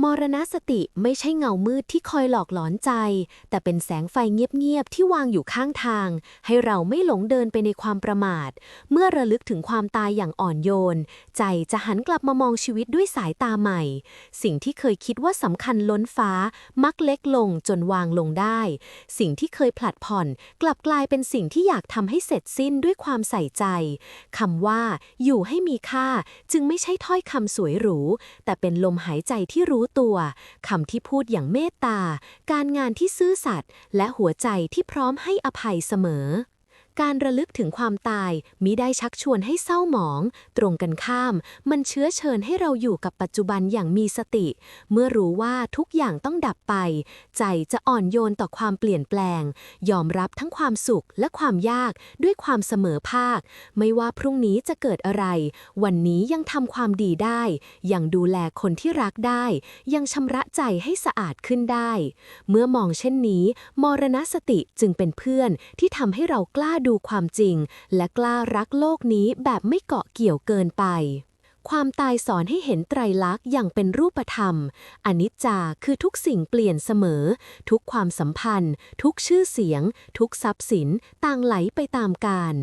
มรณสติไม่ใช่เงามืดที่คอยหลอกหลอนใจ แต่เป็นแสงไฟเงียบๆที่วางอยู่ข้างทาง ให้เราไม่หลงเดินไปในความประมาท เมื่อระลึกถึงความตายอย่างอ่อนโยน ใจจะหันกลับมามองชีวิตด้วยสายตาใหม่ สิ่งที่เคยคิดว่าสำคัญล้นฟ้า มักเล็กลงจนวางลงได้ สิ่งที่เคยผลัดผ่อน กลับกลายเป็นสิ่งที่อยากทำให้เสร็จสิ้นด้วยความใส่ใจคำว่า อยู่ให้มีค่า จึงไม่ใช่ถ้อยคำสวยหรูแต่เป็นลมหายใจที่รู้ตัวคำที่พูดอย่างเมตตา การงานที่ซื่อสัตย์และหัวใจที่พร้อมให้อภัยเสมอ การระลึกถึงความตายมิได้ชักชวนให้เศร้าหมอง ตรงกันข้าม มันเชื้อเชิญให้เราอยู่กับปัจจุบันอย่างมีสติ เมื่อรู้ว่าทุกอย่างต้องดับไป ใจจะอ่อนโยนต่อความเปลี่ยนแปลง ยอมรับทั้งความสุขและความยากด้วยความเสมอภาค ไม่ว่าพรุ่งนี้จะเกิดอะไร วันนี้ยังทำความดีได้ ยังดูแลคนที่รักได้ ยังชำระใจให้สะอาดขึ้นได้ เมื่อมองเช่นนี้ มรณสติจึงเป็นเพื่อนที่ทำให้เรากล้าดูความจริง และกล้ารักโลกนี้แบบไม่เกาะเกี่ยวเกินไป ความตายสอนให้เห็นไตรลักษณ์อย่างเป็นรูปธรรม อนิจจาคือทุกสิ่งเปลี่ยนเสมอ ทุกความสัมพันธ์ ทุกชื่อเสียง ทุกทรัพย์สิน ต่างไหลไปตามกาล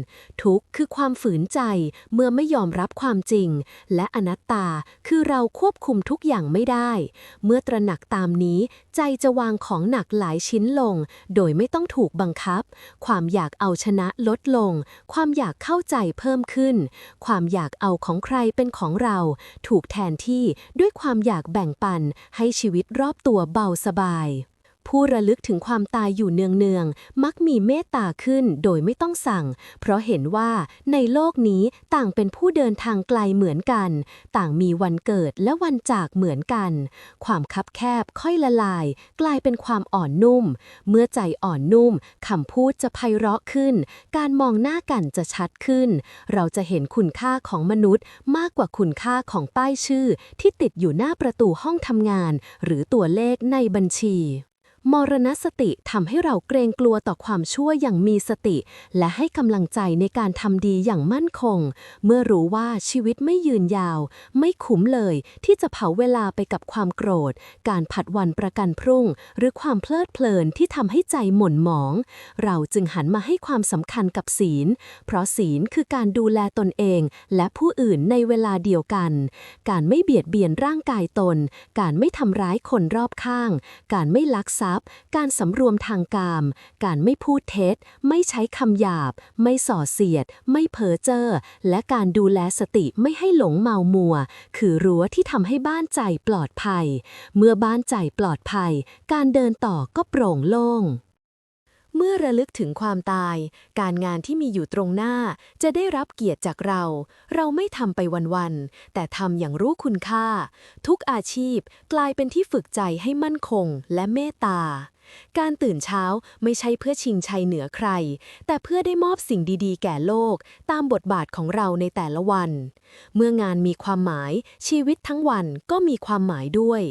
ทุกคือความฝืนใจเมื่อไม่ยอมรับความจริง และอนัตตาคือเราควบคุมทุกอย่างไม่ได้ เมื่อตระหนักตามนี้ ใจจะวางของหนักหลายชิ้นลง โดยไม่ต้องถูกบังคับ ความอยากเอาชนะลดลง ความอยากเข้าใจเพิ่มขึ้น ความอยากเอาของใครเป็นของเราถูกแทนที่ด้วยความอยากแบ่งปันให้ชีวิตรอบตัวเบาสบาย ผู้ระลึกถึงความตายอยู่เนืองๆ มักมีเมตตาขึ้นโดยไม่ต้องสั่ง เพราะเห็นว่าในโลกนี้ต่างเป็นผู้เดินทางไกลเหมือนกัน ต่างมีวันเกิดและวันจากเหมือนกัน ความคับแคบค่อยละลาย กลายเป็นความอ่อนนุ่ม เมื่อใจอ่อนนุ่มคำพูดจะไพเราะขึ้น การมองหน้ากันจะชัดขึ้น เราจะเห็นคุณค่าของมนุษย์ มากกว่าคุณค่าของป้ายชื่อ ที่ติดอยู่หน้าประตูห้องทำงาน หรือตัวเลขในบัญชี มรณสติทำให้เราเกรงกลัวต่อความชั่วอย่างมีสติ และให้กำลังใจในการทำดีอย่างมั่นคง เมื่อรู้ว่าชีวิตไม่ยืนยาว ไม่คุ้มเลยที่จะเผาเวลาไปกับความโกรธ การผัดวันประกันพรุ่ง หรือความเพลิดเพลินที่ทำให้ใจหม่นหมอง เราจึงหันมาให้ความสำคัญกับศีล เพราะศีลคือการดูแลตนเอง และผู้อื่นในเวลาเดียวกัน การไม่เบียดเบียนร่างกายตน การไม่ทำร้ายคนรอบข้าง การไม่ลักทรัพย์การสำรวมทางกาม การไม่พูดเท็จ ไม่ใช้คำหยาบ ไม่ส่อเสียด ไม่เพ้อเจ้อ และการดูแลสติไม่ให้หลงเมามัว คือรั้วที่ทำให้บ้านใจปลอดภัย เมื่อบ้านใจปลอดภัย การเดินต่อก็โปร่งโล่ง เมื่อระลึกถึงความตาย การงานที่มีอยู่ตรงหน้าจะได้รับเกียรติจากเรา เราไม่ทำไปวันๆ แต่ทำอย่างรู้คุณค่า ทุกอาชีพกลายเป็นที่ฝึกใจให้มั่นคงและเมตตา การตื่นเช้าไม่ใช่เพื่อชิงชัยเหนือใคร แต่เพื่อได้มอบสิ่งดีๆ แก่โลก ตามบทบาทของเราในแต่ละวัน เมื่องานมีความหมายชีวิตทั้งวันก็มีความหมายด้วย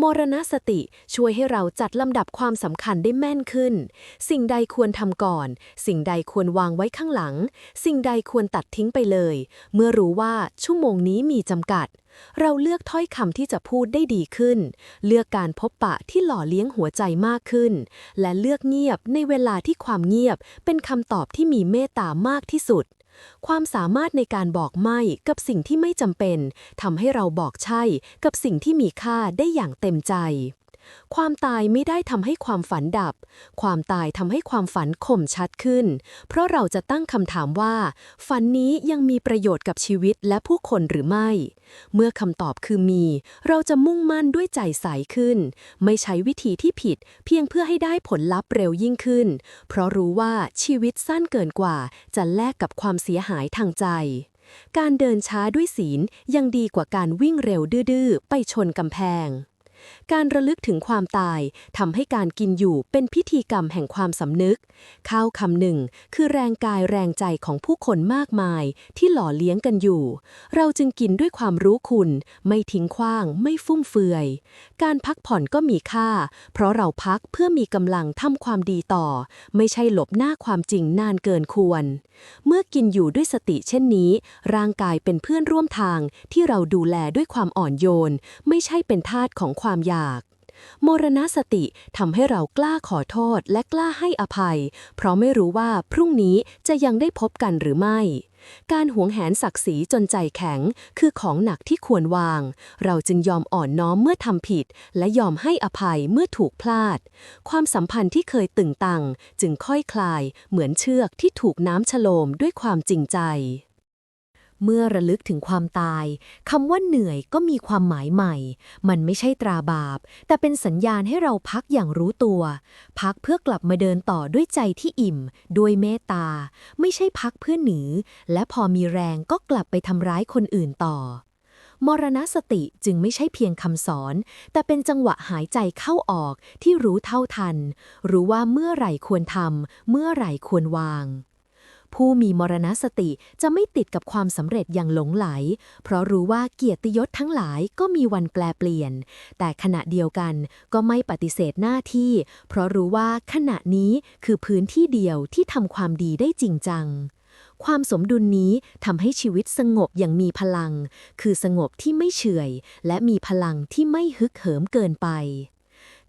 มรณสติช่วยให้เราจัดลำดับความสำคัญได้แม่นขึ้น สิ่งใดควรทำก่อน สิ่งใดควรวางไว้ข้างหลัง สิ่งใดควรตัดทิ้งไปเลย เมื่อรู้ว่าชั่วโมงนี้มีจำกัด เราเลือกถ้อยคำที่จะพูดได้ดีขึ้น เลือกการพบปะที่หล่อเลี้ยงหัวใจมากขึ้น และเลือกเงียบในเวลาที่ความเงียบเป็นคำตอบที่มีเมตตามากที่สุด ความสามารถในการบอกไม่กับสิ่งที่ไม่จำเป็นทำให้เราบอกใช่กับสิ่งที่มีค่าได้อย่างเต็มใจ ความตายไม่ได้ทำให้ความฝันดับ ความตายทำให้ความฝันคมชัดขึ้น เพราะเราจะตั้งคำถามว่า ฝันนี้ยังมีประโยชน์กับชีวิตและผู้คนหรือไม่ เมื่อคำตอบคือมี เราจะมุ่งมั่นด้วยใจใสขึ้น ไม่ใช้วิธีที่ผิด เพียงเพื่อให้ได้ผลลัพธ์เร็วยิ่งขึ้น เพราะรู้ว่าชีวิตสั้นเกินกว่า จะแลกกับความเสียหายทางใจการเดินช้าด้วยศีลยังดีกว่าการวิ่งเร็วดื้อๆ ไปชนกำแพง การระลึกถึงความตายทำให้การกินอยู่เป็นพิธีกรรมแห่งความสำนึก ข้าวคำหนึ่ง คือแรงกายแรงใจของผู้คนมากมายที่หล่อเลี้ยงกันอยู่ เราจึงกินด้วยความรู้คุณ ไม่ทิ้งขว้าง ไม่ฟุ่มเฟือย การพักผ่อนก็มีค่า เพราะเราพักเพื่อมีกำลังทำความดีต่อ ไม่ใช่หลบหน้าความจริงนานเกินควร เมื่อกินอยู่ด้วยสติเช่นนี้ ร่างกายเป็นเพื่อนร่วมทางที่เราดูแลด้วยความอ่อนโยน ไม่ใช่เป็นทาสของความอยาก มรณสติทำให้เรากล้าขอโทษและกล้าให้อภัย เพราะไม่รู้ว่าพรุ่งนี้จะยังได้พบกันหรือไม่ การหวงแหนศักดิ์ศรีจนใจแข็ง คือของหนักที่ควรวาง เราจึงยอมอ่อนน้อมเมื่อทำผิด และยอมให้อภัยเมื่อถูกพลาด ความสัมพันธ์ที่เคยตึงตัง จึงค่อยคลาย เหมือนเชือกที่ถูกน้ำฉโลมด้วยความจริงใจ เมื่อระลึกถึงความตายคำว่าเหนื่อยก็มีความหมายใหม่ มันไม่ใช่ตราบาป แต่เป็นสัญญาณให้เราพักอย่างรู้ตัว พักเพื่อกลับมาเดินต่อด้วยใจที่อิ่ม ด้วยเมตตา ไม่ใช่พักเพื่อหนีและพอมีแรงก็กลับไปทำร้ายคนอื่นต่อ มรณสติจึงไม่ใช่เพียงคำสอน แต่เป็นจังหวะหายใจเข้าออกที่รู้เท่าทัน รู้ว่าเมื่อไหร่ควรทำเมื่อไหร่ควรวาง ผู้มีมรณสติจะไม่ติดกับความสำเร็จอย่างหลงไหล เพราะรู้ว่าเกียรติยศทั้งหลายก็มีวันแปลเปลี่ยน แต่ขณะเดียวกันก็ไม่ปฏิเสธหน้าที่ เพราะรู้ว่าขณะนี้คือพื้นที่เดียวที่ทำความดีได้จริงจังความสมดุลนี้ทำให้ชีวิตสงบอย่างมีพลัง คือสงบที่ไม่เฉื่อย และมีพลังที่ไม่ฮึกเหิมเกินไป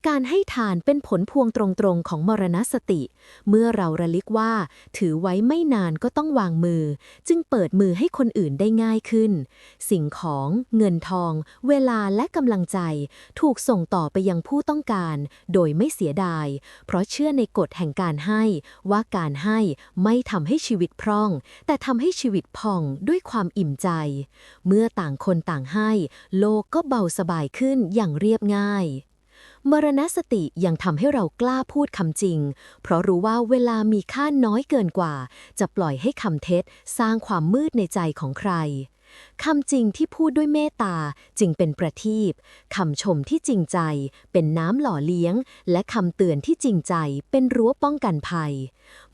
การให้ทานเป็นผลพวงตรงๆ ของมรณสติ เมื่อเราระลึกว่า ถือไว้ไม่นานก็ต้องวางมือ จึงเปิดมือให้คนอื่นได้ง่ายขึ้น สิ่งของเงินทอง เวลาและกำลังใจ ถูกส่งต่อไปยังผู้ต้องการ โดยไม่เสียดาย เพราะเชื่อในกฎแห่งการให้ ว่าการให้ไม่ทำให้ชีวิตพร่อง แต่ทำให้ชีวิตพองด้วยความอิ่มใจ เมื่อต่างคนต่างให้ โลกก็เบาสบายขึ้นอย่างเรียบง่าย มรณสติยังทำให้เรากล้าพูดคำจริง เพราะรู้ว่าเวลามีค่าน้อยเกินกว่า จะปล่อยให้คำเท็จสร้างความมืดในใจของใครคำจริงที่พูดด้วยเมตตาจึงเป็นประทีปคำชมที่จริงใจ เป็นน้ำหล่อเลี้ยง และคำเตือนที่จริงใจ เป็นรั้วป้องกันภัย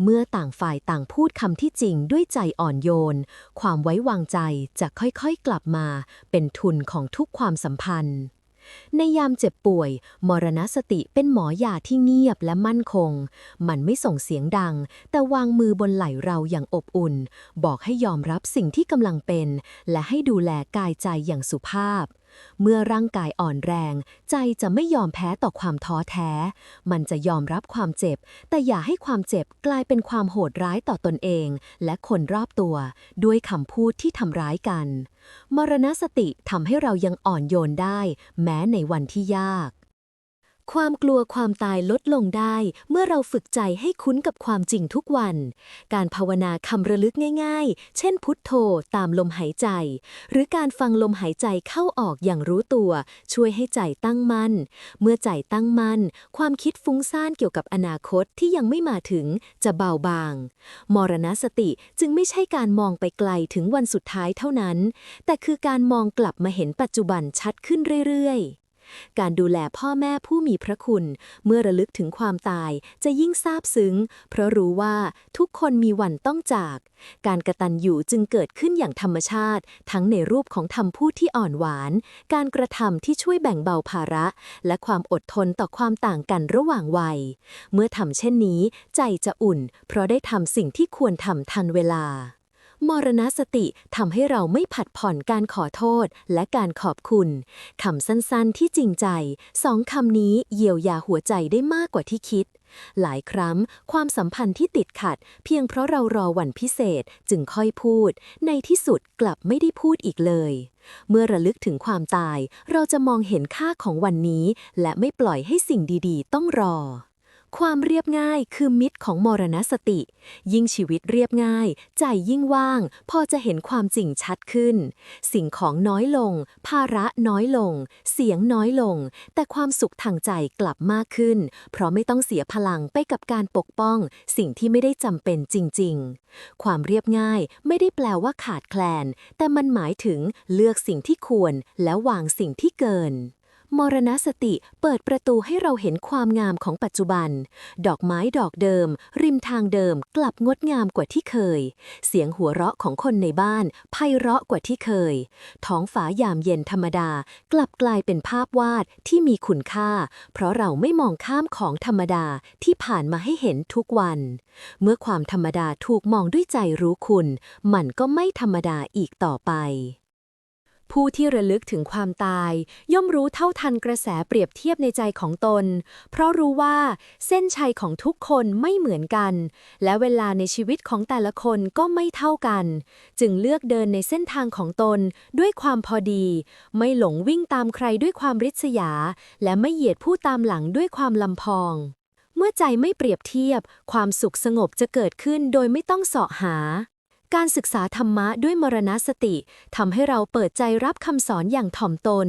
เมื่อต่างฝ่ายต่างพูดคำที่จริงด้วยใจอ่อนโยน ความไว้วางใจจะค่อยๆกลับมา เป็นทุนของทุกความสัมพันธ์ ในยามเจ็บป่วย มรณสติเป็นหมอยาที่เงียบและมั่นคง มันไม่ส่งเสียงดัง แต่วางมือบนไหล่เราอย่างอบอุ่น บอกให้ยอมรับสิ่งที่กำลังเป็น และให้ดูแลกายใจอย่างสุภาพเมื่อร่างกายอ่อนแรง ใจจะไม่ยอมแพ้ต่อความท้อแท้ มันจะยอมรับความเจ็บ แต่อย่าให้ความเจ็บกลายเป็นความโหดร้ายต่อตนเอง และคนรอบตัว ด้วยคำพูดที่ทำร้ายกัน มรณสติทำให้เรายังอ่อนโยนได้ แม้ในวันที่ยาก ความกลัวความตายลดลงได้ เมื่อเราฝึกใจให้คุ้นกับความจริงทุกวัน การภาวนาคำระลึกง่าย ๆ เช่นพุทโธตามลมหายใจ หรือการฟังลมหายใจเข้าออกอย่างรู้ตัว ช่วยให้ใจตั้งมั่น เมื่อใจตั้งมั่น ความคิดฟุ้งซ่านเกี่ยวกับอนาคตที่ยังไม่มาถึงจะเบาบาง มรณสติจึงไม่ใช่การมองไปไกลถึงวันสุดท้ายเท่านั้น แต่คือการมองกลับมาเห็นปัจจุบันชัดขึ้นเรื่อยๆ การดูแลพ่อแม่ผู้มีพระคุณ เมื่อระลึกถึงความตายจะยิ่งซาบซึ้ง เพราะรู้ว่าทุกคนมีวันต้องจาก การกระตันอยู่จึงเกิดขึ้นอย่างธรรมชาติ ทั้งในรูปของธรรมพูดที่อ่อนหวาน การกระทำที่ช่วยแบ่งเบาภาระ และความอดทนต่อความต่างกันระหว่างวัย เมื่อทำเช่นนี้ ใจจะอุ่น เพราะได้ทำสิ่งที่ควรทำทันเวลา มรณสติทำให้เราไม่ผัดผ่อนการขอโทษและการขอบคุณคำสั้นๆที่จริงใจสองคำนี้เยียวยาหัวใจได้มากกว่าที่คิด หลายครั้งความสัมพันธ์ที่ติดขัด เพียงเพราะเรารอวันพิเศษจึงค่อยพูด ในที่สุดกลับไม่ได้พูดอีกเลย เมื่อระลึกถึงความตาย เราจะมองเห็นค่าของวันนี้ และไม่ปล่อยให้สิ่งดีๆ ต้องรอ ความเรียบง่ายคือมิตรของมรณสติ ยิ่งชีวิตเรียบง่าย ใจยิ่งว่าง พอจะเห็นความจริงชัดขึ้น สิ่งของน้อยลง ภาระน้อยลง เสียงน้อยลง แต่ความสุขทางใจกลับมากขึ้น เพราะไม่ต้องเสียพลังไปกับการปกป้อง สิ่งที่ไม่ได้จำเป็นจริง ๆ ความเรียบง่ายไม่ได้แปลว่าขาดแคลน แต่มันหมายถึงเลือกสิ่งที่ควรและวางสิ่งที่เกิน มรณสติเปิดประตูให้เราเห็นความงามของปัจจุบัน ดอกไม้ดอกเดิม ริมทางเดิมกลับงดงามกว่าที่เคย เสียงหัวเราะของคนในบ้านไพเราะกว่าที่เคย ท้องฟ้ายามเย็นธรรมดา กลับกลายเป็นภาพวาดที่มีคุณค่า เพราะเราไม่มองข้ามของธรรมดาที่ผ่านมาให้เห็นทุกวัน เมื่อความธรรมดาถูกมองด้วยใจรู้คุณ มันก็ไม่ธรรมดาอีกต่อไป ผู้ที่ระลึกถึงความตาย ย่อมรู้เท่าทันกระแสเปรียบเทียบในใจของตน เพราะรู้ว่าเส้นชัยของทุกคนไม่เหมือนกัน และเวลาในชีวิตของแต่ละคนก็ไม่เท่ากัน จึงเลือกเดินในเส้นทางของตนด้วยความพอดี ไม่หลงวิ่งตามใครด้วยความริษยา และไม่เหยียดผู้ตามหลังด้วยความลำพองเมื่อใจไม่เปรียบเทียบ ความสุขสงบจะเกิดขึ้นโดยไม่ต้องเสาะหา การศึกษาธรรมะด้วยมรณสติทำให้เราเปิดใจรับคำสอนอย่างถ่อมตน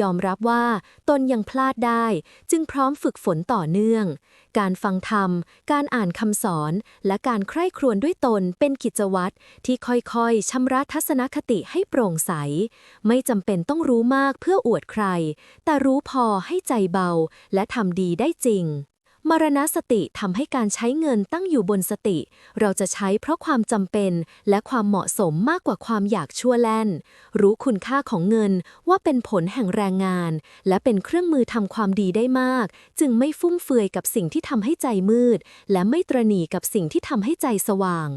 ยอมรับว่าตนยังพลาดได้ จึงพร้อมฝึกฝนต่อเนื่อง การฟังธรรม การอ่านคำสอน และการใคร่ครวญด้วยตนเป็นกิจวัตรที่ค่อยๆชำระทัศนคติให้โปร่งใส ไม่จำเป็นต้องรู้มากเพื่ออวดใคร แต่รู้พอให้ใจเบาและทำดีได้จริง มรณสติทำให้การใช้เงินตั้งอยู่บนสติ เราจะใช้เพราะความจำเป็นและความเหมาะสมมากกว่าความอยากชั่วแล่น รู้คุณค่าของเงินว่าเป็นผลแห่งแรงงาน และเป็นเครื่องมือทำความดีได้มาก จึงไม่ฟุ่มเฟือยกับสิ่งที่ทำให้ใจมืด และไม่ตระหนี่กับสิ่งที่ทำให้ใจสว่าง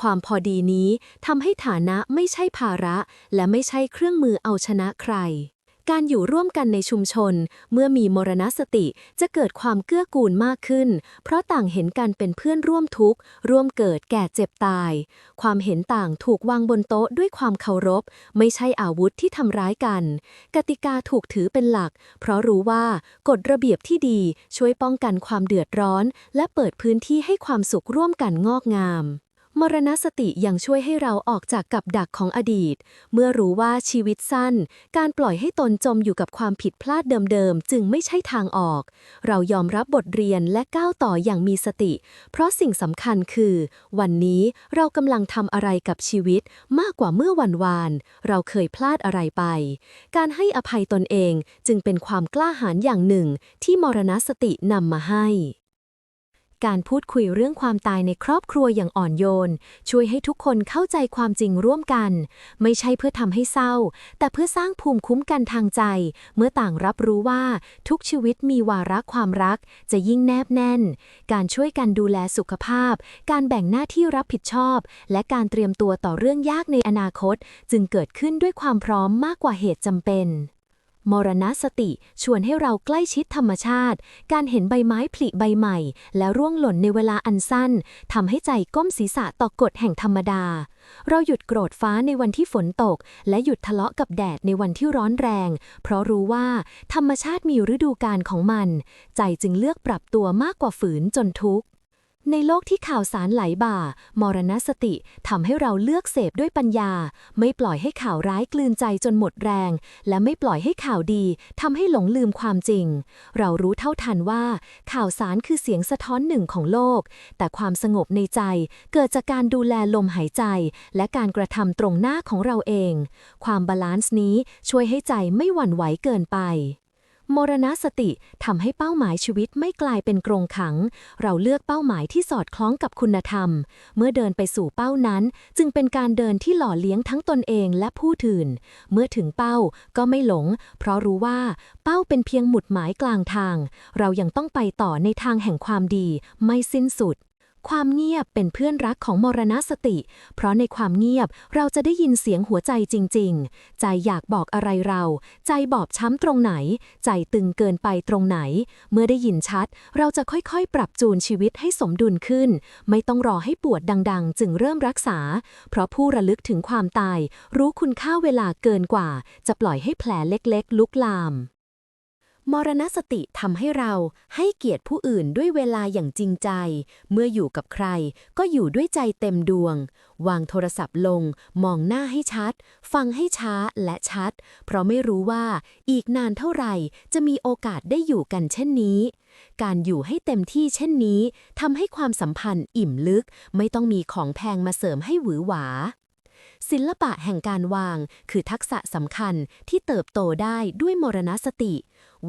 ความพอดีนี้ทำให้ฐานะไม่ใช่ภาระ และไม่ใช่เครื่องมือเอาชนะใคร การอยู่ร่วมกันในชุมชน เมื่อมีมรณสติจะเกิดความเกื้อกูลมากขึ้น เพราะต่างเห็นกันเป็นเพื่อนร่วมทุกข์ ร่วมเกิดแก่เจ็บตาย ความเห็นต่างถูกวางบนโต๊ะด้วยความเคารพ ไม่ใช่อาวุธที่ทำร้ายกัน กติกาถูกถือเป็นหลัก เพราะรู้ว่ากฎระเบียบที่ดีช่วยป้องกันความเดือดร้อน และเปิดพื้นที่ให้ความสุขร่วมกันงอกงาม มรณสติยังช่วยให้เราออกจากกับดักของอดีต เมื่อรู้ว่าชีวิตสั้น การปล่อยให้ตนจมอยู่กับความผิดพลาดเดิมๆ จึงไม่ใช่ทางออก เรายอมรับบทเรียนและก้าวต่ออย่างมีสติ เพราะสิ่งสำคัญคือ วันนี้เรากำลังทำอะไรกับชีวิตมากกว่าเมื่อวันวาน เราเคยพลาดอะไรไป การให้อภัยตนเองจึงเป็นความกล้าหาญอย่างหนึ่งที่มรณสตินำมาให้ การพูดคุยเรื่องความตายในครอบครัวอย่างอ่อนโยน ช่วยให้ทุกคนเข้าใจความจริงร่วมกัน ไม่ใช่เพื่อทำให้เศร้า แต่เพื่อสร้างภูมิคุ้มกันทางใจ เมื่อต่างรับรู้ว่าทุกชีวิตมีวาระความรัก จะยิ่งแนบแน่น การช่วยกันดูแลสุขภาพ การแบ่งหน้าที่รับผิดชอบ และการเตรียมตัวต่อเรื่องยากในอนาคต จึงเกิดขึ้นด้วยความพร้อมมากกว่าเหตุจำเป็น มรณสติชวนให้เราใกล้ชิดธรรมชาติ การเห็นใบไม้ผลิใบใหม่ และร่วงหล่นในเวลาอันสั้นทำให้ใจก้มศีรษะต่อกฎแห่งธรรมดา เราหยุดโกรธฟ้าในวันที่ฝนตก และหยุดทะเลาะกับแดดในวันที่ร้อนแรง เพราะรู้ว่าธรรมชาติมีฤดูกาลของมัน ใจจึงเลือกปรับตัวมากกว่าฝืนจนทุกข์ ในโลกที่ข่าวสารไหลบ่า มรณสติทำให้เราเลือกเสพด้วยปัญญา ไม่ปล่อยให้ข่าวร้ายกลืนใจจนหมดแรง และไม่ปล่อยให้ข่าวดีทำให้หลงลืมความจริง เรารู้เท่าทันว่า ข่าวสารคือเสียงสะท้อนหนึ่งของโลก แต่ความสงบในใจเกิดจากการดูแลลมหายใจ และการกระทำตรงหน้าของเราเอง ความบาลานซ์นี้ช่วยให้ใจไม่หวั่นไหวเกินไป มรณสติทำให้เป้าหมายชีวิตไม่กลายเป็นกรงขัง เราเลือกเป้าหมายที่สอดคล้องกับคุณธรรม เมื่อเดินไปสู่เป้านั้น จึงเป็นการเดินที่หล่อเลี้ยงทั้งตนเองและผู้อื่น เมื่อถึงเป้าก็ไม่หลง เพราะรู้ว่าเป้าเป็นเพียงหมุดหมายกลางทาง เรายังต้องไปต่อในทางแห่งความดีไม่สิ้นสุด ความเงียบเป็นเพื่อนรักของมรณสติ เพราะในความเงียบเราจะได้ยินเสียงหัวใจจริง ๆ ใจอยากบอกอะไรเรา ใจบอบช้ำตรงไหน ใจตึงเกินไปตรงไหน เมื่อได้ยินชัด เราจะค่อยๆ ปรับจูนชีวิตให้สมดุลขึ้น ไม่ต้องรอให้ปวดดัง ๆ จึงเริ่มรักษา เพราะผู้ระลึกถึงความตาย รู้คุณค่าเวลาเกินกว่า จะปล่อยให้แผลเล็กๆ ลุกลาม มรณสติทำให้เราให้เกียรติผู้อื่นด้วยเวลาอย่างจริงใจ เมื่ออยู่กับใครก็อยู่ด้วยใจเต็มดวง วางโทรศัพท์ลง มองหน้าให้ชัด ฟังให้ช้าและชัด เพราะไม่รู้ว่าอีกนานเท่าไหร่จะมีโอกาสได้อยู่กันเช่นนี้ การอยู่ให้เต็มที่เช่นนี้ทำให้ความสัมพันธ์อิ่มลึก ไม่ต้องมีของแพงมาเสริมให้หวือหวา ศิลปะแห่งการวาง คือทักษะสำคัญที่เติบโตได้ด้วยมรณสติ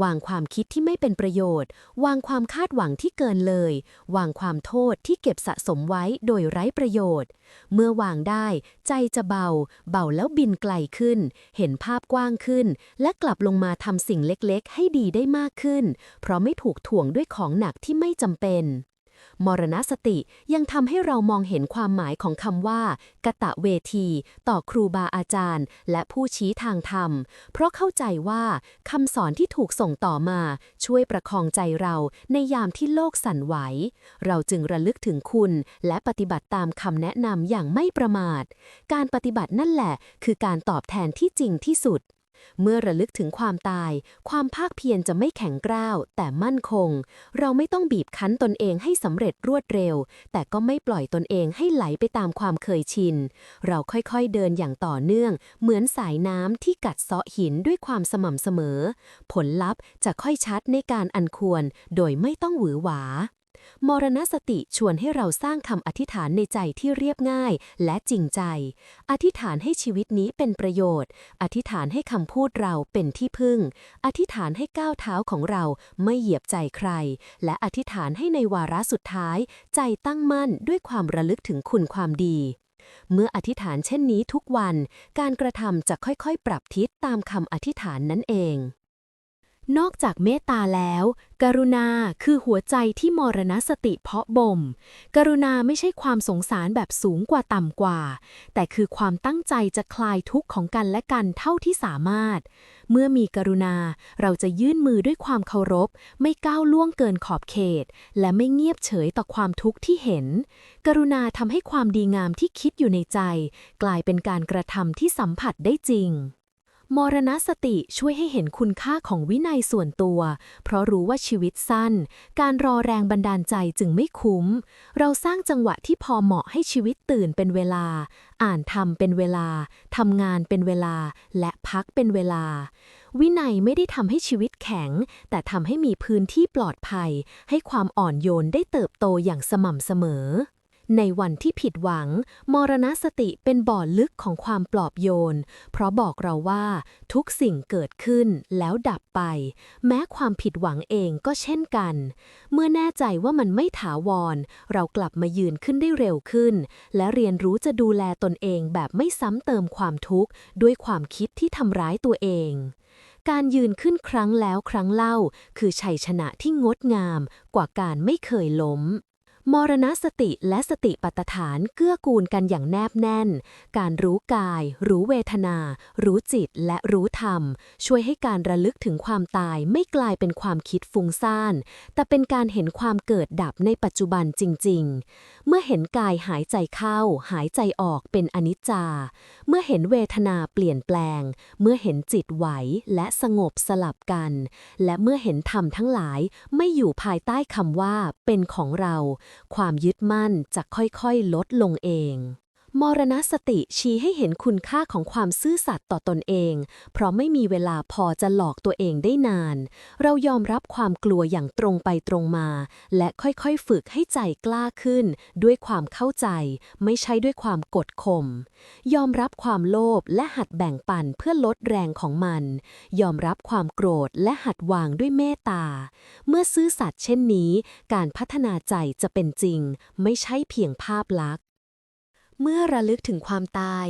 วางความคิดที่ไม่เป็นประโยชน์ วางความคาดหวังที่เกินเลย วางความโทษที่เก็บสะสมไว้โดยไร้ประโยชน์ เมื่อวางได้ ใจจะเบา เบาแล้วบินไกลขึ้น เห็นภาพกว้างขึ้น และกลับลงมาทำสิ่งเล็กๆ ให้ดีได้มากขึ้น เพราะไม่ถูกถ่วงด้วยของหนักที่ไม่จำเป็น มรณสติยังทำให้เรามองเห็นความหมายของคำว่า กะตะเวที ต่อครูบาอาจารย์ และผู้ชี้ทางธรรม เพราะเข้าใจว่าคำสอนที่ถูกส่งต่อมา ช่วยประคองใจเราในยามที่โลกสั่นไหว เราจึงระลึกถึงคุณ และปฏิบัติตามคำแนะนำอย่างไม่ประมาท การปฏิบัตินั่นแหละ คือการตอบแทนที่จริงที่สุด เมื่อระลึกถึงความตาย ความภาคเพียรจะไม่แข็งกร้าว แต่มั่นคง เราไม่ต้องบีบคั้นตนเองให้สำเร็จรวดเร็ว แต่ก็ไม่ปล่อยตนเองให้ไหลไปตามความเคยชิน เราค่อยๆเดินอย่างต่อเนื่อง เหมือนสายน้ำที่กัดเซาะหินด้วยความสม่ำเสมอ ผลลัพธ์จะค่อยชัดในการอันควร โดยไม่ต้องหวือหวา มรณสติชวนให้เราสร้างคำอธิษฐานในใจที่เรียบง่ายและจริงใจ อธิษฐานให้ชีวิตนี้เป็นประโยชน์ อธิษฐานให้คำพูดเราเป็นที่พึ่ง อธิษฐานให้ก้าวเท้าของเราไม่เหยียบใจใคร และอธิษฐานให้ในวาระสุดท้าย ใจตั้งมั่นด้วยความระลึกถึงคุณความดีเมื่ออธิษฐานเช่นนี้ทุกวัน การกระทำจะค่อยๆ ปรับทิศตามคำอธิษฐานนั่นเอง นอกจากเมตตาแล้ว กรุณาคือหัวใจที่มรณสติเพาะบ่ม กรุณาไม่ใช่ความสงสารแบบสูงกว่าต่ำกว่า แต่คือความตั้งใจจะคลายทุกข์ของกันและกันเท่าที่สามารถ เมื่อมีกรุณาเราจะยื่นมือด้วยความเคารพ ไม่ก้าวล่วงเกินขอบเขต และไม่เงียบเฉยต่อความทุกข์ที่เห็น กรุณาทำให้ความดีงามที่คิดอยู่ในใจ กลายเป็นการกระทำที่สัมผัสได้จริง มรณสติช่วยให้เห็นคุณค่าของวินัยส่วนตัว เพราะรู้ว่าชีวิตสั้น การรอแรงบันดาลใจจึงไม่คุ้ม เราสร้างจังหวะที่พอเหมาะให้ชีวิตตื่นเป็นเวลา อ่านทำเป็นเวลา ทำงานเป็นเวลา และพักเป็นเวลา วินัยไม่ได้ทำให้ชีวิตแข็ง แต่ทำให้มีพื้นที่ปลอดภัย ให้ความอ่อนโยนได้เติบโตอย่างสม่ำเสมอ ในวันที่ผิดหวัง มรณสติเป็นบ่อลึกของความปลอบโยน เพราะบอกเราว่าทุกสิ่งเกิดขึ้นแล้วดับไป แม้ความผิดหวังเองก็เช่นกัน เมื่อแน่ใจว่ามันไม่ถาวร เรากลับมายืนขึ้นได้เร็วขึ้น และเรียนรู้จะดูแลตนเองแบบไม่ซ้ำเติมความทุกข์ ด้วยความคิดที่ทำร้ายตัวเองการยืนขึ้นครั้งแล้วครั้งเล่า คือชัยชนะที่งดงามกว่าการไม่เคยล้ม มรณสติและสติปัฏฐานเกื้อกูลกันอย่างแนบแน่น การรู้กาย รู้เวทนา รู้จิตและรู้ธรรม ช่วยให้การระลึกถึงความตายไม่กลายเป็นความคิดฟุ้งซ่าน แต่เป็นการเห็นความเกิดดับในปัจจุบันจริง ๆ เมื่อเห็นกายหายใจเข้า หายใจออกเป็นอนิจจา เมื่อเห็นเวทนาเปลี่ยนแปลง เมื่อเห็นจิตไหวและสงบสลับกัน และเมื่อเห็นธรรมทั้งหลายไม่อยู่ภายใต้คำว่าเป็นของเราความยึดมั่นจะค่อยๆ ลดลงเอง มรณสติชี้ให้เห็นคุณค่าของความซื่อสัตย์ต่อตนเอง เพราะไม่มีเวลาพอจะหลอกตัวเองได้นาน เรายอมรับความกลัวอย่างตรงไปตรงมา และค่อยๆฝึกให้ใจกล้าขึ้น ด้วยความเข้าใจ ไม่ใช่ด้วยความกดข่ม ยอมรับความโลภและหัดแบ่งปันเพื่อลดแรงของมัน ยอมรับความโกรธและหัดวางด้วยเมตตา เมื่อซื่อสัตย์เช่นนี้ การพัฒนาใจจะเป็นจริง ไม่ใช่เพียงภาพลักษณ์ เมื่อระลึกถึงความตาย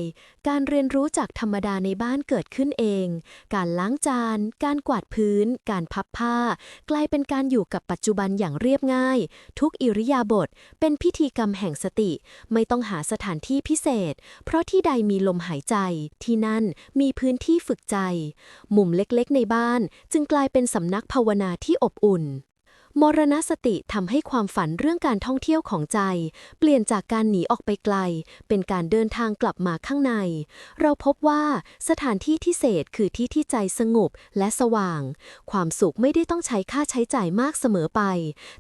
การเรียนรู้จากธรรมดาในบ้านเกิดขึ้นเอง การล้างจาน การกวาดพื้น การพับผ้า กลายเป็นการอยู่กับปัจจุบันอย่างเรียบง่าย ทุกอิริยาบถเป็นพิธีกรรมแห่งสติ ไม่ต้องหาสถานที่พิเศษ เพราะที่ใดมีลมหายใจ ที่นั่นมีพื้นที่ฝึกใจ มุมเล็กๆ ในบ้านจึงกลายเป็นสำนักภาวนาที่อบอุ่น มรณสติทำให้ความฝันเรื่องการท่องเที่ยวของใจ เปลี่ยนจากการหนีออกไปไกล เป็นการเดินทางกลับมาข้างใน เราพบว่าสถานที่ที่เศษคือที่ที่ใจสงบและสว่าง ความสุขไม่ได้ต้องใช้ค่าใช้จ่ายมากเสมอไป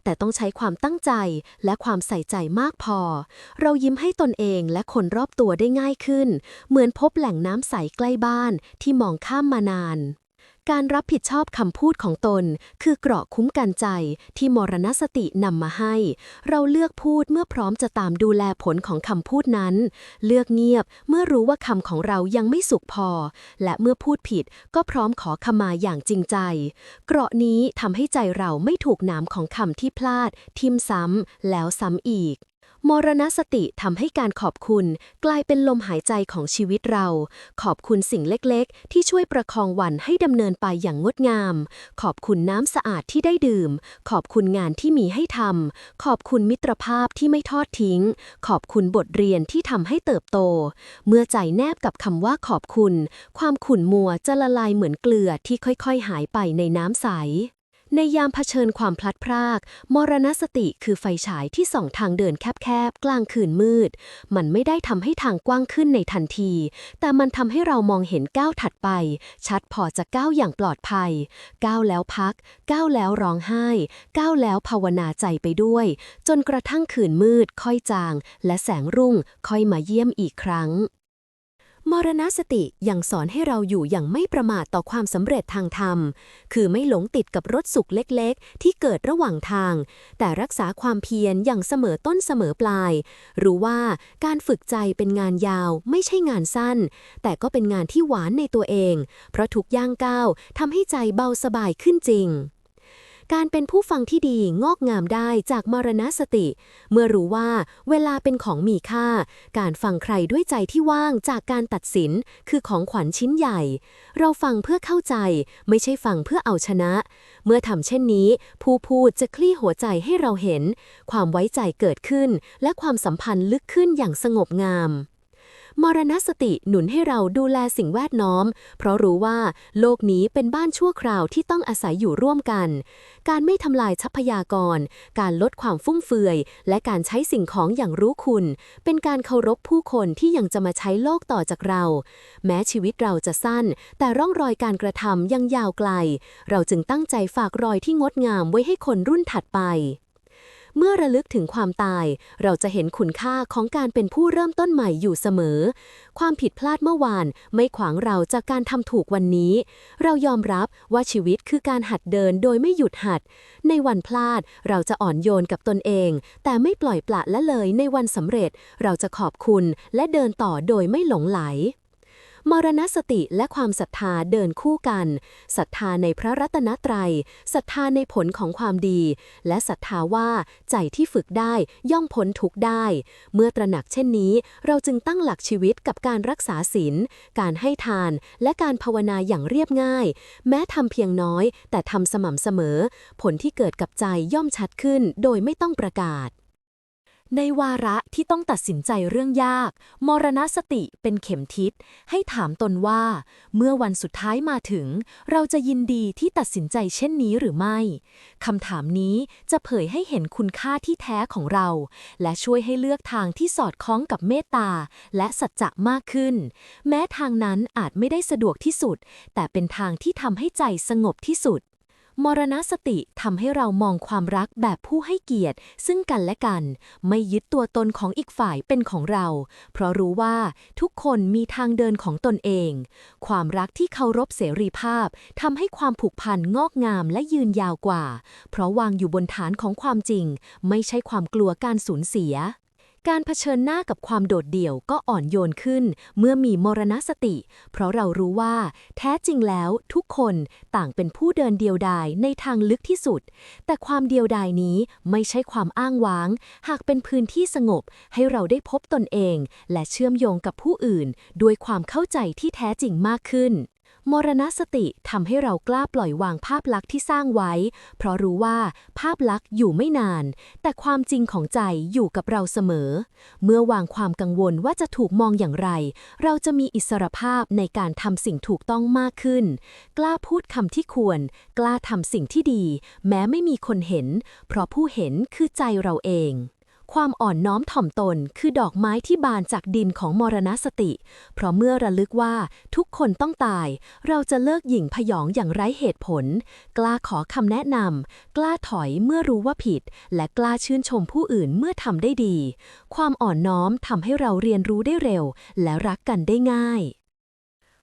แต่ต้องใช้ความตั้งใจและความใส่ใจมากพอ เรายิ้มให้ตนเองและคนรอบตัวได้ง่ายขึ้น เหมือนพบแหล่งน้ำใสใกล้บ้านที่มองข้ามมานาน การรับผิดชอบคำพูดของตน คือเกราะคุ้มกันใจที่มรณสตินำมาให้ เราเลือกพูดเมื่อพร้อมจะตามดูแลผลของคำพูดนั้น เลือกเงียบเมื่อรู้ว่าคำของเรายังไม่สุกพอ และเมื่อพูดผิดก็พร้อมขอขมาอย่างจริงใจ เกราะนี้ทำให้ใจเราไม่ถูกนามของคำที่พลาด ทิมซ้ำแล้วซ้ำอีก มรณสติทำให้การขอบคุณกลายเป็นลมหายใจของชีวิตเรา ขอบคุณสิ่งเล็กๆ ที่ช่วยประคองวันให้ดำเนินไปอย่างงดงาม ขอบคุณน้ำสะอาดที่ได้ดื่ม ขอบคุณงานที่มีให้ทำ ขอบคุณมิตรภาพที่ไม่ทอดทิ้ง ขอบคุณบทเรียนที่ทำให้เติบโต เมื่อใจแนบกับคำว่าขอบคุณ ความขุ่นมัวจะละลายเหมือนเกลือที่ค่อยๆ หายไปในน้ำใส ในยามเผชิญความพลัดพราก มรณสติคือไฟฉายที่ส่องทางเดินแคบๆ กลางคืนมืด มันไม่ได้ทำให้ทางกว้างขึ้นในทันที แต่มันทำให้เรามองเห็นก้าวถัดไป ชัดพอจะก้าวอย่างปลอดภัย ก้าวแล้วพัก ก้าวแล้วร้องไห้ ก้าวแล้วภาวนาใจไปด้วย จนกระทั่งคืนมืด ค่อยจาง และแสงรุ่งค่อยมาเยี่ยมอีกครั้ง มรณสติยังสอนให้เราอยู่อย่างไม่ประมาทต่อความสำเร็จทางธรรม คือไม่หลงติดกับรถสุขเล็กๆ ที่เกิดระหว่างทาง แต่รักษาความเพียรอย่างเสมอต้นเสมอปลาย รู้ว่าการฝึกใจเป็นงานยาวไม่ใช่งานสั้น แต่ก็เป็นงานที่หวานในตัวเอง เพราะทุกย่างก้าวทำให้ใจเบาสบายขึ้นจริง การเป็นผู้ฟังที่ดีงอกงามได้จากมรณสติ เมื่อรู้ว่าเวลาเป็นของมีค่า การฟังใครด้วยใจที่ว่างจากการตัดสินคือของขวัญชิ้นใหญ่ เราฟังเพื่อเข้าใจ ไม่ใช่ฟังเพื่อเอาชนะ เมื่อทำเช่นนี้ ผู้พูดจะคลี่หัวใจให้เราเห็น ความไว้ใจเกิดขึ้น และความสัมพันธ์ลึกขึ้นอย่างสงบงาม มรณสติหนุนให้เราดูแลสิ่งแวดล้อม เพราะรู้ว่า โลกนี้เป็นบ้านชั่วคราวที่ต้องอาศัยอยู่ร่วมกัน การไม่ทำลายทรัพยากร การลดความฟุ่มเฟือย และการใช้สิ่งของอย่างรู้คุณ เป็นการเคารพผู้คนที่ยังจะมาใช้โลกต่อจากเรา แม้ชีวิตเราจะสั้น แต่ร่องรอยการกระทำยังยาวไกล เราจึงตั้งใจฝากรอยที่งดงามไว้ให้คนรุ่นถัดไป เมื่อระลึกถึงความตาย เราจะเห็นคุณค่าของการเป็นผู้เริ่มต้นใหม่อยู่เสมอ ความผิดพลาดเมื่อวานไม่ขวางเราจากการทำถูกวันนี้ เรายอมรับว่าชีวิตคือการหัดเดินโดยไม่หยุดหัด ในวันพลาดเราจะอ่อนโยนกับตนเอง แต่ไม่ปล่อยปละละเลยในวันสำเร็จ เราจะขอบคุณและเดินต่อโดยไม่หลงไหล มรณสติและความศรัทธาเดินคู่กันศรัทธาในพระรัตนตรัยศรัทธาในผลของความดี และศรัทธาว่าใจที่ฝึกได้ย่อมพ้นทุกได้ เมื่อตระหนักเช่นนี้ เราจึงตั้งหลักชีวิตกับการรักษาศีลการให้ทาน และการภาวนาอย่างเรียบง่าย แม้ทำเพียงน้อย แต่ทำสม่ำเสมอ ผลที่เกิดกับใจย่อมชัดขึ้น โดยไม่ต้องประกาศ ในวาระที่ต้องตัดสินใจเรื่องยาก มรณสติเป็นเข็มทิศ ให้ถามตนว่า เมื่อวันสุดท้ายมาถึง เราจะยินดีที่ตัดสินใจเช่นนี้หรือไม่คำถามนี้จะเผยให้เห็นคุณค่าที่แท้ของเรา และช่วยให้เลือกทางที่สอดคล้องกับเมตตา และสัจจะมากขึ้น แม้ทางนั้นอาจไม่ได้สะดวกที่สุด แต่เป็นทางที่ทำให้ใจสงบที่สุด มรณสติทำให้เรามองความรักแบบผู้ให้เกียรติ ซึ่งกันและกัน ไม่ยึดตัวตนของอีกฝ่ายเป็นของเรา เพราะรู้ว่าทุกคนมีทางเดินของตนเอง ความรักที่เคารพเสรีภาพทำให้ความผูกพันงอกงามและยืนยาวกว่า เพราะวางอยู่บนฐานของความจริง ไม่ใช่ความกลัวการสูญเสีย การเผชิญหน้ากับความโดดเดี่ยวก็อ่อนโยนขึ้น เมื่อมีมรณสติ เพราะเรารู้ว่า แท้จริงแล้วทุกคนต่างเป็นผู้เดินเดียวดายในทางลึกที่สุด แต่ความเดียวดายนี้ไม่ใช่ความอ้างว้าง หากเป็นพื้นที่สงบให้เราได้พบตนเอง และเชื่อมโยงกับผู้อื่น ด้วยความเข้าใจที่แท้จริงมากขึ้น มรณสติทำให้เรากล้าปล่อยวางภาพลักษณ์ที่สร้างไว้ เพราะรู้ว่าภาพลักษณ์อยู่ไม่นาน แต่ความจริงของใจอยู่กับเราเสมอ เมื่อวางความกังวลว่าจะถูกมองอย่างไร เราจะมีอิสรภาพในการทำสิ่งถูกต้องมากขึ้น กล้าพูดคำที่ควร กล้าทำสิ่งที่ดี แม้ไม่มีคนเห็น เพราะผู้เห็นคือใจเราเอง ความอ่อนน้อมถ่อมตนคือดอกไม้ที่บานจากดินของมรณสติ เพราะเมื่อระลึกว่าทุกคนต้องตาย เราจะเลิกหยิ่งพยองอย่างไร้เหตุผล กล้าขอคำแนะนำ กล้าถอยเมื่อรู้ว่าผิด และกล้าชื่นชมผู้อื่นเมื่อทำได้ดี ความอ่อนน้อมทำให้เราเรียนรู้ได้เร็ว และรักกันได้ง่าย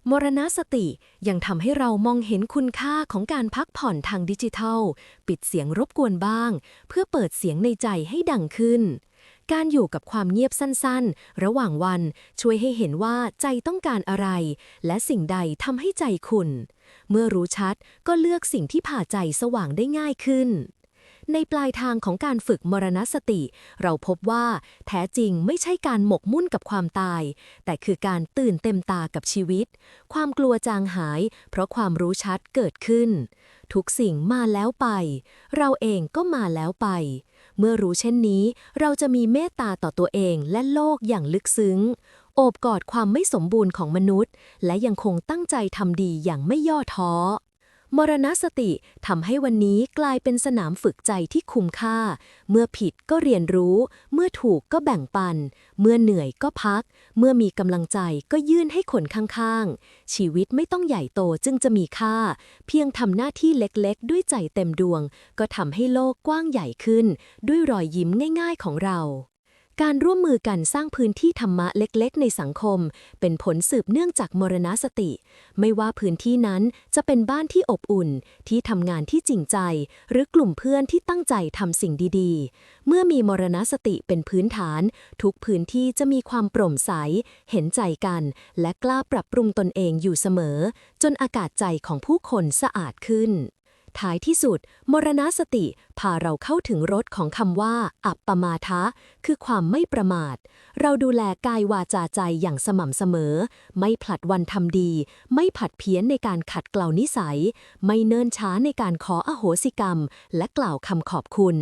มรณสติยังทำให้เรามองเห็นคุณค่าของการพักผ่อนทางดิจิทัล ปิดเสียงรบกวนบ้าง เพื่อเปิดเสียงในใจให้ดังขึ้น การอยู่กับความเงียบสั้นๆ ระหว่างวันช่วยให้เห็นว่าใจต้องการอะไร และสิ่งใดทำให้ใจคุณ เมื่อรู้ชัดก็เลือกสิ่งที่ผ่าใจสว่างได้ง่ายขึ้น ในปลายทางของการฝึกมรณสติ เราพบว่าแท้จริงไม่ใช่การหมกมุ่นกับความตาย แต่คือการตื่นเต็มตากับชีวิต ความกลัวจางหาย เพราะความรู้ชัดเกิดขึ้น ทุกสิ่งมาแล้วไป เราเองก็มาแล้วไป เมื่อรู้เช่นนี้ เราจะมีเมตตาต่อตัวเองและโลกอย่างลึกซึ้งโอบกอดความไม่สมบูรณ์ของมนุษย์ และยังคงตั้งใจทำดีอย่างไม่ย่อท้อ มรณสติทำให้วันนี้กลายเป็นสนามฝึกใจที่คุ้มค่า เมื่อผิดก็เรียนรู้ เมื่อถูกก็แบ่งปัน เมื่อเหนื่อยก็พัก เมื่อมีกำลังใจก็ยื่นให้คนข้างๆ ชีวิตไม่ต้องใหญ่โตจึงจะมีค่า เพียงทำหน้าที่เล็กๆ ด้วยใจเต็มดวง ก็ทำให้โลกกว้างใหญ่ขึ้น ด้วยรอยยิ้มง่ายๆของเรา การร่วมมือกันสร้างพื้นที่ธรรมะเล็กๆ ในสังคม เป็นผลสืบเนื่องจากมรณสติ ไม่ว่าพื้นที่นั้นจะเป็นบ้านที่อบอุ่น ที่ทำงานที่จริงใจ หรือกลุ่มเพื่อนที่ตั้งใจทำสิ่งดีๆ เมื่อมีมรณสติเป็นพื้นฐาน ทุกพื้นที่จะมีความโปร่งใส เห็นใจกัน และกล้าปรับปรุงตนเองอยู่เสมอ จนอากาศใจของผู้คนสะอาดขึ้น ท้ายที่สุด มรณสติพาเราเข้าถึงรสของคำว่า อัปปมาทะ คือความไม่ประมาท เราดูแลกายวาจาใจอย่างสม่ำเสมอ ไม่ผลัดวันทำดี ไม่ผัดเพี้ยนในการขัดเกลานิสัย ไม่เนิ่นช้าในการขออโหสิกรรม และกล่าวคำขอบคุณ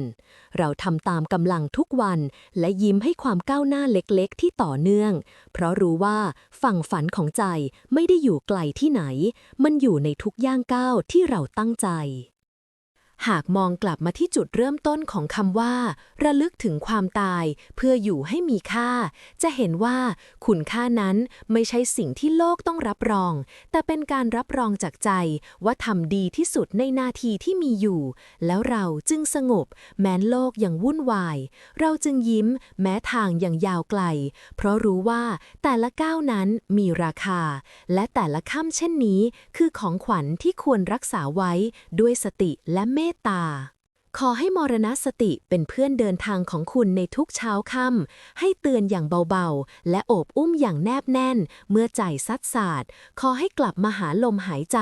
เราทำตามกำลังทุกวันและยิ้มให้ความก้าวหน้าเล็กๆ ที่ต่อเนื่อง เพราะรู้ว่าฝั่งฝันของใจไม่ได้อยู่ไกลที่ไหน มันอยู่ในทุกย่างก้าวที่เราตั้งใจ หากมองกลับมาที่จุดเริ่มต้นของคำว่า ระลึกถึงความตายเพื่ออยู่ให้มีค่า จะเห็นว่าคุณค่านั้นไม่ใช่สิ่งที่โลกต้องรับรอง แต่เป็นการรับรองจากใจว่าทำดีที่สุดในนาทีที่มีอยู่ แล้วเราจึงสงบ แม้นโลกยังวุ่นวาย เราจึงยิ้ม แม้ทางยังยาวไกล เพราะรู้ว่าแต่ละก้าวนั้นมีราคา และแต่ละค่ำเช่นนี้ คือของขวัญที่ควรรักษาไว้ด้วยสติและเมตตา ขอให้มรณสติเป็นเพื่อนเดินทางของคุณในทุกเช้าค่ำให้เตือนอย่างเบาๆ และโอบอุ้มอย่างแนบแน่น เมื่อใจซัดสาด ขอให้กลับมาหาลมหายใจ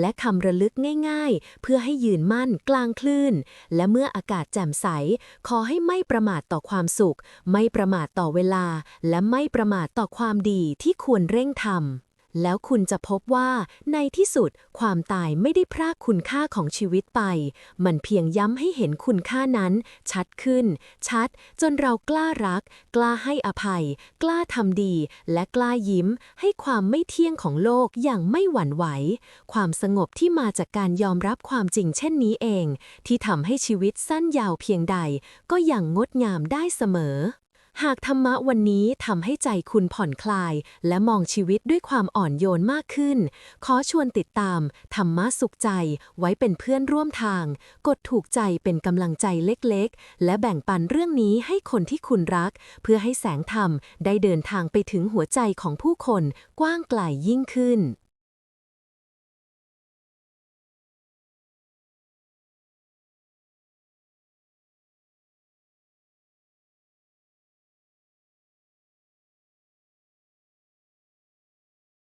และคำระลึกง่ายๆ เพื่อให้ยืนมั่นกลางคลื่น และเมื่ออากาศแจ่มใส ขอให้ไม่ประมาทต่อความสุข ไม่ประมาทต่อเวลา และไม่ประมาทต่อความดีที่ควรเร่งทำ แล้วคุณจะพบว่าในที่สุดความตายไม่ได้พรากคุณค่าของชีวิตไป มันเพียงย้ำให้เห็นคุณค่านั้น ชัดขึ้น ชัด จนเรากล้ารัก กล้าให้อภัย กล้าทำดี และกล้ายิ้ม ให้ความไม่เที่ยงของโลกอย่างไม่หวั่นไหว ความสงบที่มาจากการยอมรับความจริงเช่นนี้เอง ที่ทำให้ชีวิตสั้นยาวเพียงใด ก็ยังงดงามได้เสมอ หากธรรมะวันนี้ทำให้ใจคุณผ่อนคลาย และมองชีวิตด้วยความอ่อนโยนมากขึ้น ขอชวนติดตาม ธรรมะสุขใจไว้เป็นเพื่อนร่วมทาง กดถูกใจเป็นกำลังใจเล็กๆ และแบ่งปันเรื่องนี้ให้คนที่คุณรัก เพื่อให้แสงธรรมได้เดินทางไปถึงหัวใจของผู้คนกว้างไกลยิ่งขึ้น